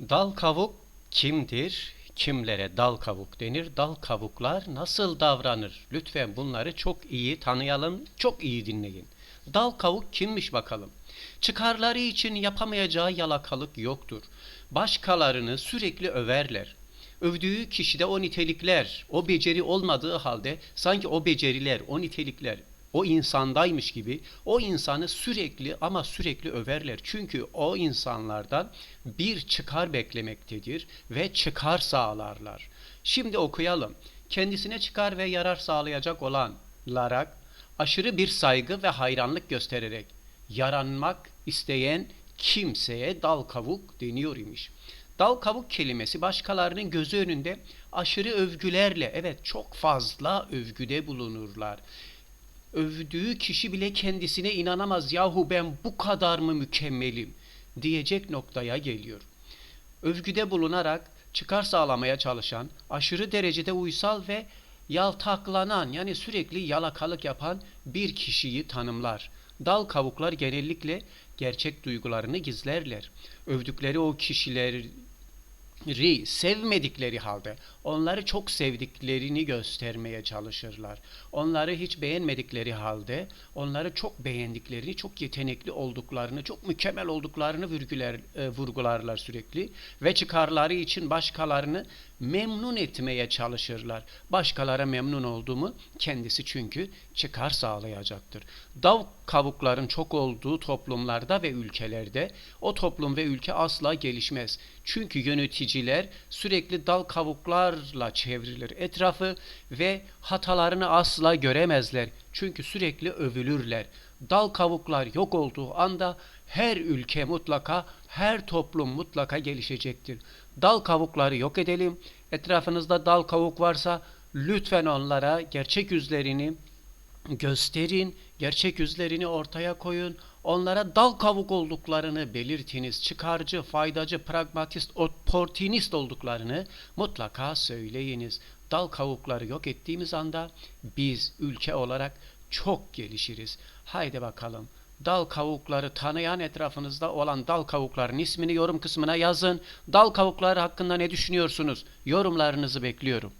Dal kavuk kimdir? Kimlere dal kavuk denir? Dal kavuklar nasıl davranır? Lütfen bunları çok iyi tanıyalım, çok iyi dinleyin. Dal kavuk kimmiş bakalım? Çıkarları için yapamayacağı yalakalık yoktur. Başkalarını sürekli överler. Övdüğü kişide o nitelikler, o beceri olmadığı halde sanki o beceriler, o nitelikler o insandaymış gibi o insanı sürekli ama sürekli överler. Çünkü o insanlardan bir çıkar beklemektedir ve çıkar sağlarlar. Şimdi okuyalım. Kendisine çıkar ve yarar sağlayacak olanlara aşırı bir saygı ve hayranlık göstererek yaranmak isteyen kimseye dal kavuk deniyor imiş. Dal kavuk kelimesi başkalarının gözü önünde aşırı övgülerle evet çok fazla övgüde bulunurlar övdüğü kişi bile kendisine inanamaz. Yahu ben bu kadar mı mükemmelim diyecek noktaya geliyor. Övgüde bulunarak çıkar sağlamaya çalışan, aşırı derecede uysal ve yaltaklanan yani sürekli yalakalık yapan bir kişiyi tanımlar. Dal kavuklar genellikle gerçek duygularını gizlerler. Övdükleri o kişileri sevmedikleri halde onları çok sevdiklerini göstermeye çalışırlar. Onları hiç beğenmedikleri halde onları çok beğendiklerini, çok yetenekli olduklarını, çok mükemmel olduklarını vurgular, e, vurgularlar sürekli ve çıkarları için başkalarını memnun etmeye çalışırlar. Başkalara memnun olduğumu kendisi çünkü çıkar sağlayacaktır. Dav kavukların çok olduğu toplumlarda ve ülkelerde o toplum ve ülke asla gelişmez. Çünkü yöneticiler sürekli dal kavuklarla çevrilir etrafı ve hatalarını asla göremezler. Çünkü sürekli övülürler. Dal kavuklar yok olduğu anda her ülke mutlaka, her toplum mutlaka gelişecektir. Dal kavukları yok edelim. Etrafınızda dal kavuk varsa lütfen onlara gerçek yüzlerini gösterin, gerçek yüzlerini ortaya koyun. Onlara dal kavuk olduklarını belirtiniz. Çıkarcı, faydacı, pragmatist, opportunist olduklarını mutlaka söyleyiniz. Dal kavukları yok ettiğimiz anda biz ülke olarak çok gelişiriz. Haydi bakalım. Dal kavukları tanıyan etrafınızda olan dal kavukların ismini yorum kısmına yazın. Dal kavukları hakkında ne düşünüyorsunuz? Yorumlarınızı bekliyorum.